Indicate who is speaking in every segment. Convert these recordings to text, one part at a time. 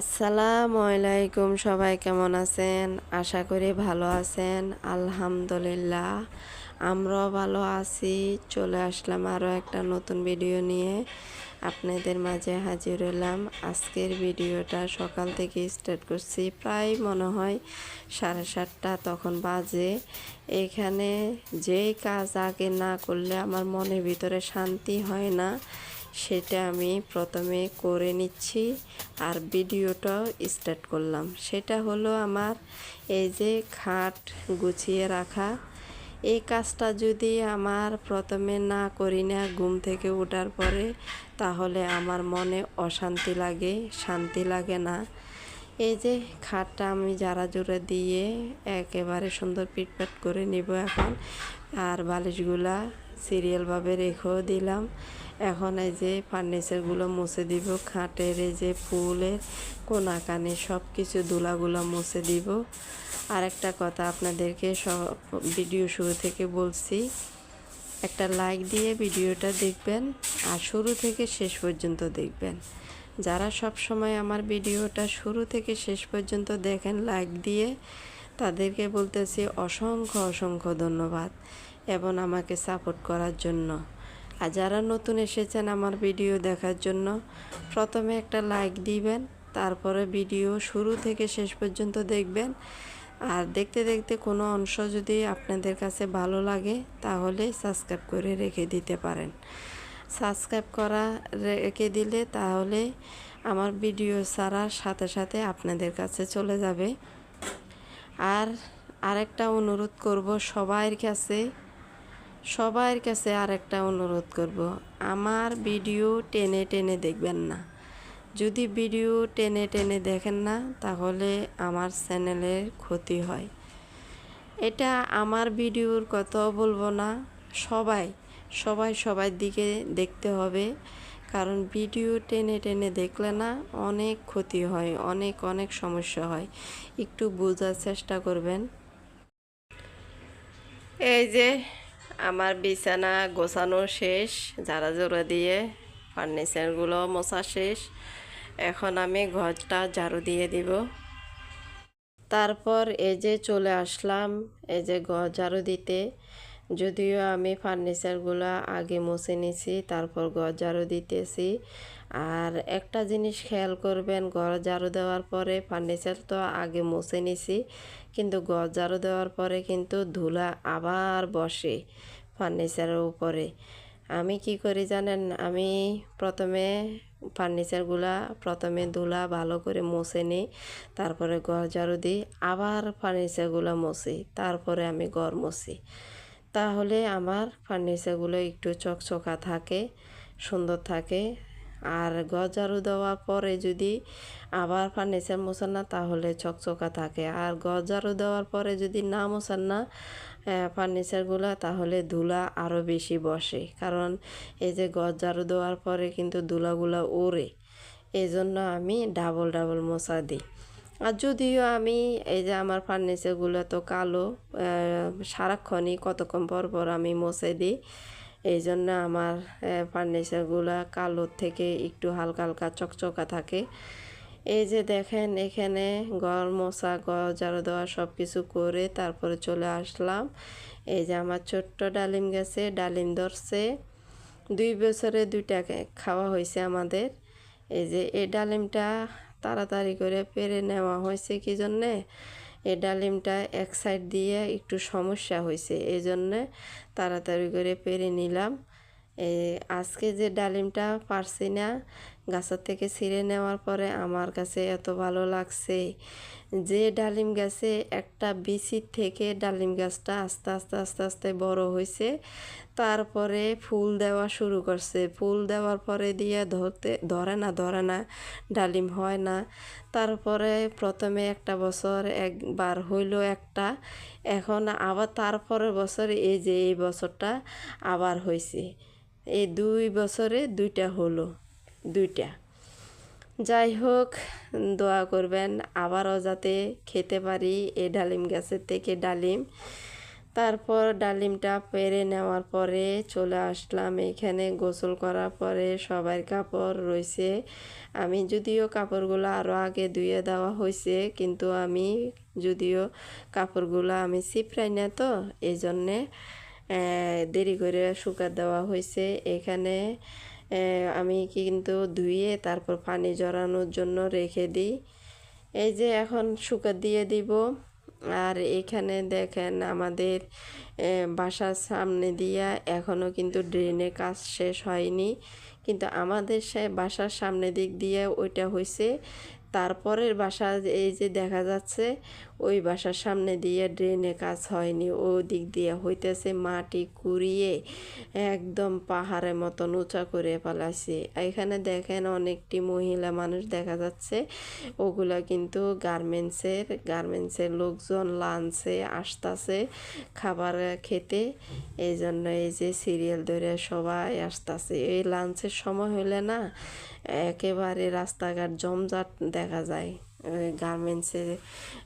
Speaker 1: আসসালামু আলাইকুম, সবাই কেমন আছেন? আশা করি ভালো আছেন, আলহামদুলিল্লাহ। আমরাও ভালো আছি। চলে আসলাম আরও একটা নতুন ভিডিও নিয়ে। আপনাদের মাঝে হাজির হলাম। আজকের ভিডিওটা সকাল থেকে স্টার্ট করছি। প্রায় মনে হয় সাড়ে সাতটা তখন বাজে। এখানে যেই কাজ আগে না করলে আমার মনের ভিতরে শান্তি হয় না। সেটা আমি প্রথমে করে নিচ্ছি আর ভিডিওটাও স্টার্ট করলাম। সেটা হলো আমার এই যে খাট গুছিয়ে রাখা। এই কাজটা যদি আমার প্রথমে না করি না ঘুম থেকে ওঠার পরে, তাহলে আমার মনে অশান্তি লাগে, শান্তি লাগে না। এই যে খাটটা আমি জারা জোরে দিয়ে একেবারে সুন্দর পিটপাট করে নিব এখন। আর বালিশগুলা সিরিয়ালভাবে রেখেও দিলাম। এখন এই যে ফার্নিচারগুলো মুছে দিব, খাটের এই যে ফুলের কোনাকানি সব কিছু দুলাগুলো মুছে দিব। আর একটা কথা আপনাদেরকে সব ভিডিও শুরু থেকে বলছি, একটা লাইক দিয়ে ভিডিওটা দেখবেন আর শুরু থেকে শেষ পর্যন্ত দেখবেন। যারা সব সময় আমার ভিডিওটা শুরু থেকে শেষ পর্যন্ত দেখেন লাইক দিয়ে তাদেরকে বলতেছি অসংখ্য অসংখ্য ধন্যবাদ এবং আমাকে সাপোর্ট করার জন্য। আর যারা নতুন এসেছেন আমার ভিডিও দেখার জন্য, প্রথমে একটা লাইক দিবেন, তারপরে ভিডিও শুরু থেকে শেষ পর্যন্ত দেখবেন। আর দেখতে দেখতে কোনো অংশ যদি আপনাদের কাছে ভালো লাগে, তাহলে সাবস্ক্রাইব করে রেখে দিতে পারেন। সাবস্ক্রাইব করা রেখে দিলে তাহলে আমার ভিডিও ছাড়ার সাথে সাথে আপনাদের কাছে চলে যাবে। আর আরেকটা অনুরোধ করব সবার কাছে সবার কাছে আরেকটা অনুরোধ করব। আমার ভিডিও টেনে টেনে দেখবেন না। যদি ভিডিও টেনে টেনে দেখেন না, তাহলে আমার চ্যানেলের ক্ষতি হয়। এটা আমার ভিডিওর কথাও বলব না, সবাই সবাই সবার দিকে দেখতে হবে। কারণ ভিডিও টেনে টেনে দেখলে না অনেক ক্ষতি হয়, অনেক অনেক সমস্যা হয়। একটু বোঝার চেষ্টা করবেন। এই যে আমার বিছানা গোছানো শেষ ঝাড়া জোড়া দিয়ে ফার্নিচারগুলো মোছা শেষ। এখন আমি ঘরটা ঝাড়ু দিয়ে দিব। তারপর এই যে চলে আসলাম, এই যে ঘর ঝাড়ু দিতে। যদিও আমি ফার্নিচারগুলো আগে মুছে নিছি, তারপর ঘর ঝাড়ু দিতেছি। আর একটা জিনিস খেয়াল করবেন, ঘর ঝাড়ু দেওয়ার পরে ফার্নিচার তো আগে মুছে নিছি, কিন্তু ঘর ঝাড়ু দেওয়ার পরে কিন্তু ধুলা আবার বসে ফার্নিচারের উপরে। আমি কি করি জানেন? আমি প্রথমে ফার্নিচারগুলা, প্রথমে ধুলা ভালো করে মুছে নিই, তারপরে ঘর ঝাড়ু দিই, আবার ফার্নিচারগুলো মুছি, তারপরে আমি ঘর মুছি। তাহলে আমার ফার্নিচারগুলো একটু চকচকা থাকে, সুন্দর থাকে। আর গজারু দেওয়ার পরে যদি আবার ফার্নিচার মোছান না, তাহলে চকচকা থাকে। আর গজারু দেওয়ার পরে যদি না মোছান না ফার্নিচারগুলো তাহলে ধুলা আরও বেশি বসে। কারণ এই যে গজারু দেওয়ার পরে কিন্তু ধুলাগুলো ওড়ে। এই জন্য আমি ডাবল ডাবল মোছা দিই। আর যদিও আমি এই যে আমার ফার্নিচারগুলো তো কালো সারাক্ষণই কতক্ষণ পর পর আমি মুছে দিই। এই জন্য আমার ফার্নিচারগুলো কালোর থেকে একটু হালকা হালকা চকচকা থাকে। এই যে দেখেন এখানে ঘর মশা ঘর ঝাড়ু দেওয়া সব কিছু করে তারপরে চলে আসলাম। এই যে আমার ছোট্ট ডালিম গেছে, ডালিম ধরছে। দুই বছরে দুইটা খাওয়া হয়েছে আমাদের। এই যে এই ডালিমটা তাড়াতাড়ি করে পেরে নেওয়া হয়েছে কি জন্যে? এই ডালিমটা এক সাইড দিয়ে একটু সমস্যা হয়েছে, এই জন্যে তাড়াতাড়ি করে পেরে নিলাম। আজকে যে ডালিমটা পারছি না, গাছের থেকে ছিঁড়ে নেওয়ার পরে আমার কাছে এত ভালো লাগছে। যে ডালিম গাছে একটা বিচির থেকে ডালিম গাছটা আস্তে আস্তে আস্তে আস্তে বড় হয়েছে তারপরে ফুল দেওয়া শুরু করছে। ফুল দেওয়ার পরে দিয়ে ধরতে, ধরে না ধরে না, ডালিম হয় না। তারপরে প্রথমে একটা বছর একবার হইল একটা, এখন আবার তারপরে বছর এই যে এই বছরটা আবার হয়েছে এই দুই বছরে দুইটা হলো, দুইটা। যাই হোক দোয়া করবেন। আবারও যাতে খেতে পারি এই ডালিম গাছের থেকে ডালিম। তারপর ডালিমটা পেরে নেওয়ার পরে চলে আসলাম। এখানে গোসল করার পরে সবার কাপড় রয়েছে। আমি যদিও কাপড়গুলো আরও আগে ধুয়ে দেওয়া হয়েছে, কিন্তু আমি যদিও কাপড়গুলো আমি সিপরাই না তো এই জন্যে দেরি করে শুকা দেওয়া হয়েছে। এখানে আমি কিন্তু ধুয়ে তারপর পানি জড়ানোর জন্য রেখে দিই। এই যে এখন শুকা দিয়ে দিব। আর এখানে দেখেন আমাদের বাসার সামনে দিয়া এখনও কিন্তু ড্রেনের কাজ শেষ হয়নি। কিন্তু আমাদের সে বাসার সামনে দিক দিয়ে ওইটা হয়েছে তারপরের বাসা এই যে দেখা যাচ্ছে ওই বাসার সামনে দিয়ে ড্রেনে কাজ হয়নি ও দিক দিয়ে হইতেছে মাটি কুড়িয়ে একদম পাহাড়ের মতন উঁচা করে ফেলাইছে। এখানে দেখেন অনেকটি মহিলা মানুষ দেখা যাচ্ছে, ওগুলা কিন্তু গার্মেন্টসের গার্মেন্টসের লোকজন লাঞ্চে আসতাছে খাবার খেতে। এই জন্য এই যে সিরিয়াল ধরে সবাই আসতাছে। এই লাঞ্চের সময় হলে না, একেবারে রাস্তাঘাট জমজাট দেখা যায়। গার্মেন্টসের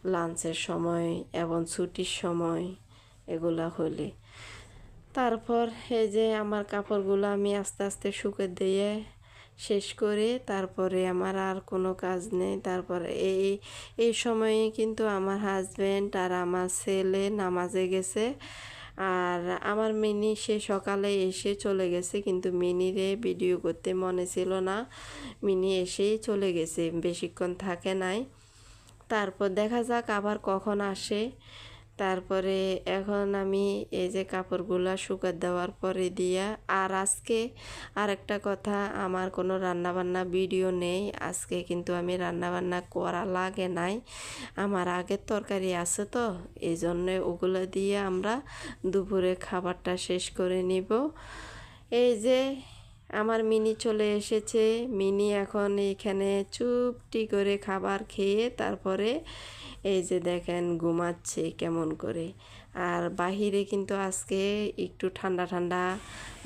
Speaker 1: লাঞ্চের সময় এবং ছুটির সময় এগুলা হলে তারপর এই যে আমার কাপড়গুলো আমি আস্তে আস্তে শুকে দিয়ে শেষ করে তারপরে আমার আর কোনো কাজ নেই। তারপরে এই এই সময়ে কিন্তু আমার হাজব্যান্ড আর আমার ছেলে নামাজে গেছে। আর আমার মিনি, সে সকালে এসে চলে গেছে, কিন্তু মিনিরে ভিডিও করতে মনে ছিল না। মিনি এসেই চলে গেছে, বেশিক্ষণ থাকে নাই। তারপর দেখা যাক আবার কখন আসে। তারপরে এখন আমি এই যে কাপড়গুলা শুকা দেওয়ার পরে দিয়া, আর আজকে আরেকটা কথা, আমার কোনো রান্নাবান্না ভিডিও নেই। আজকে কিন্তু আমি রান্নাবান্না করা লাগে নাই। আমার আগের তরকারি আছে তো এই জন্যে ওগুলো দিয়ে আমরা দুপুরে খাবারটা শেষ করে নিব। এই যে আমার মিনি চলে এসেছে। মিনি এখন এখানে চুপটি করে খাবার খেয়ে তারপরে এই যে দেখেন ঘুমাচ্ছে কেমন করে। আর বাহিরে কিন্তু আজকে একটু ঠান্ডা ঠান্ডা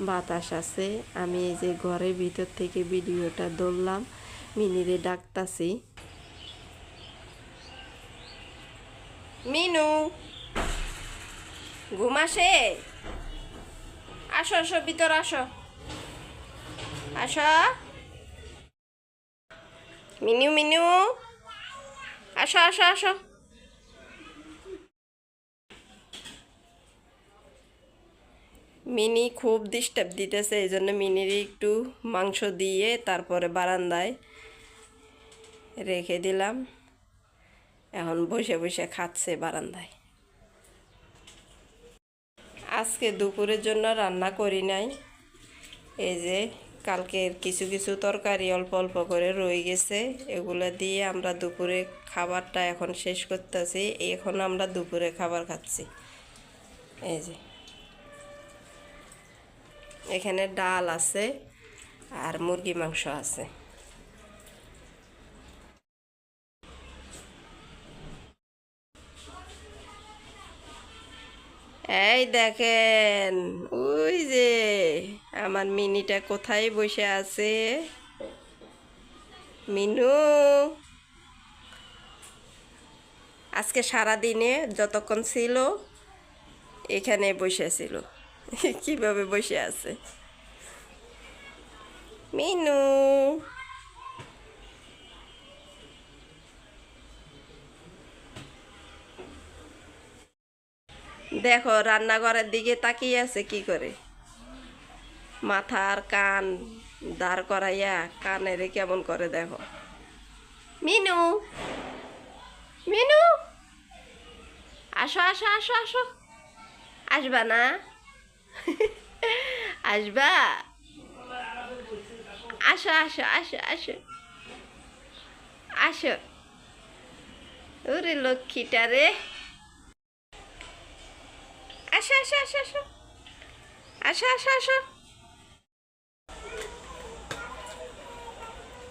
Speaker 1: বাতাস আছে। আমি এই যে ঘরের ভিতর থেকে ভিডিওটা ধরলাম, মিনিরে ডাকতাছি। মিনু ঘুমাসে আসো আসো, ভিতর আসো। আসো মিনু মিনু? আসো আসো আসো। মিনি খুব ডিস্টার্ব দিতেছে, এই জন্য মিনির একটু মাংস দিয়ে তারপরে বারান্দায় রেখে দিলাম। এখন বসে বসে খাচ্ছে বারান্দায়। আজকে দুপুরের জন্য রান্না করি নাই। এই যে কালকের কিছু কিছু তরকারি অল্প অল্প করে রয়ে গেছে। এগুলো দিয়ে আমরা দুপুরে খাবারটা এখন শেষ করতেছি। এখন আমরা দুপুরে খাবার খাচ্ছি। এই যে। এখানে ডাল আছে আর মুরগি মাংস আছে। এই দেখেন, ওই যে আমার মিনিটা কোথায় বসে আছে? মিনু, আজকে সারা দিনে যতক্ষণ ছিল, এখানে বসেছিল কীভাবে বসে আছে? মিনু দেখো, রান্নাঘরের দিকে তাকিয়ে আছে কি করে? মাথার কান দাঁড় করাইয়া কানেরে কেমন করে দেখো। মিনু মিনু! আসো আসো আসো আসো। আসবা না? আসবা? আসো আসো আসো আসো। আসো। ওরে লক্ষ্মীটা রে। আসো আসো আসো আসো। আসো আসো আসো।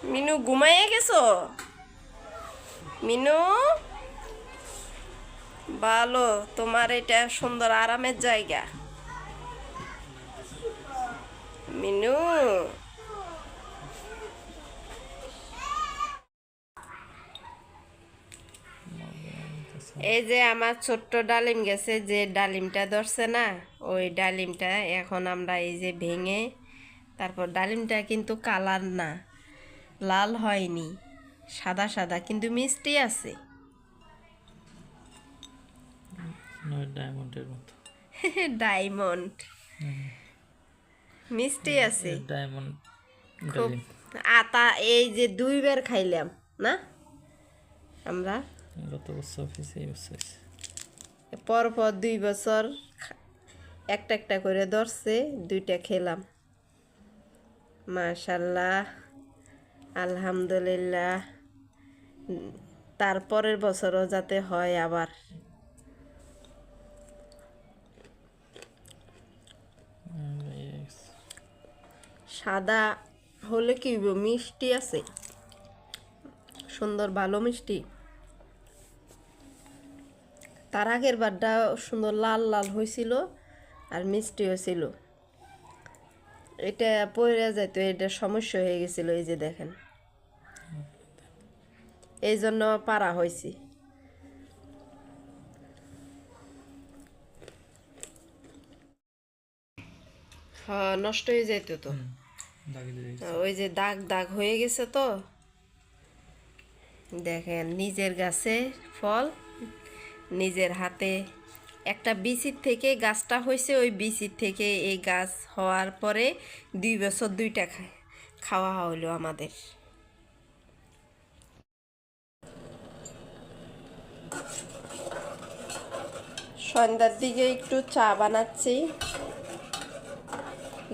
Speaker 1: মিনু, ঘুমাইয়ে গেছো? মিনু? ভালো, তোমার এটা সুন্দর, আরামের জায়গা। মিনু? এই যে আমার ছোট্ট ডালিম গেছে যে ডালিমটা ধরছে না ওই ডালিমটা এখন আমরা এই যে ভেঙে তারপর ডালিমটা কিন্তু কালার না লাল হয়নি সাদা সাদা কিন্তু মিষ্টি আছে।
Speaker 2: ডায়মন্ডের মতো।
Speaker 1: ডায়মন্ড। মিষ্টি আছে।
Speaker 2: ডায়মন্ড
Speaker 1: খুব আতা এই যে দুইবার খাইলাম না? আমরা
Speaker 2: গত বছর অফিসে এই বছর হয়েছে।
Speaker 1: পর পর দুই বছর একটা একটা করে ধরছে, দুইটা খেলাম। মাশাল্লাহ, আলহামদুলিল্লাহ। তারপরের বছরও যাতে হয় আবার। সাদা হলে কি মিষ্টি আছে? সুন্দর ভালো মিষ্টি? তার আগের বারটা সুন্দর লাল লাল হয়েছিল আর মিষ্টি হয়েছিল এটা পড়ে যাইতো এটা সমস্যা হয়ে গেছিল এই যে দেখেন। এই জন্য পারা হয়েছি হ্যাঁ নষ্ট হয়ে যাইতো তো।
Speaker 2: গেছে।
Speaker 1: ওই যে দাগ দাগ হয়ে গেছে তো। দেখেন নিজের গাছে ফল। নিজের হাতে। একটা বিচির থেকে গাছটা হয়েছে, ওই বিচির থেকে এই গাছ হওয়ার পরে দুই বছর দুইটা খাওয়া হলো আমাদের। সন্ধ্যার দিকে একটু চা বানাচ্ছি।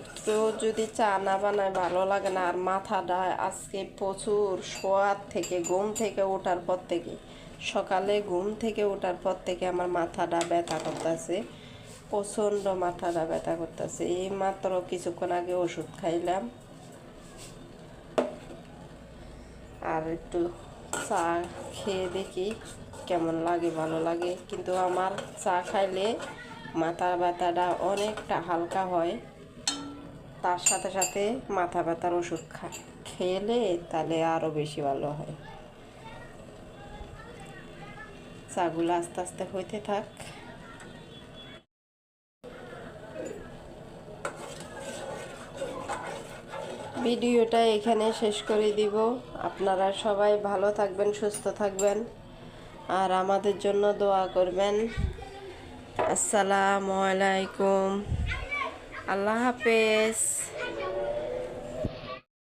Speaker 1: একটু যদি চা না বানায় ভালো লাগে না, আর মাথাটা আজকে প্রচুর শোয়ার থেকে, ঘুম থেকে ওঠার পর থেকে। সকালে ঘুম থেকে ওঠার পর থেকে আমার মাথাটা ব্যথা করতেছে, প্রচণ্ড মাথাটা ব্যথা করতেছে। এই মাত্র কিছুক্ষণ আগে ওষুধ খাইলাম। আর একটু চা খেয়ে দেখি কেমন লাগে, ভালো লাগে। কিন্তু আমার চা খাইলে মাথার ব্যথাটা অনেকটা হালকা হয়। তার সাথে সাথে মাথা ব্যথার ওষুধ খা, খেলে তাহলে আরও বেশি ভালো হয়। চাগুলো আস্তে আস্তে হইতে থাক। ভিডিওটা এখানে শেষ করে দিব। আপনারা সবাই ভালো থাকবেন, সুস্থ থাকবেন, আর আমাদের জন্য দোয়া করবেন। আসসালামু আলাইকুম। আল্লাহ হাফেজ।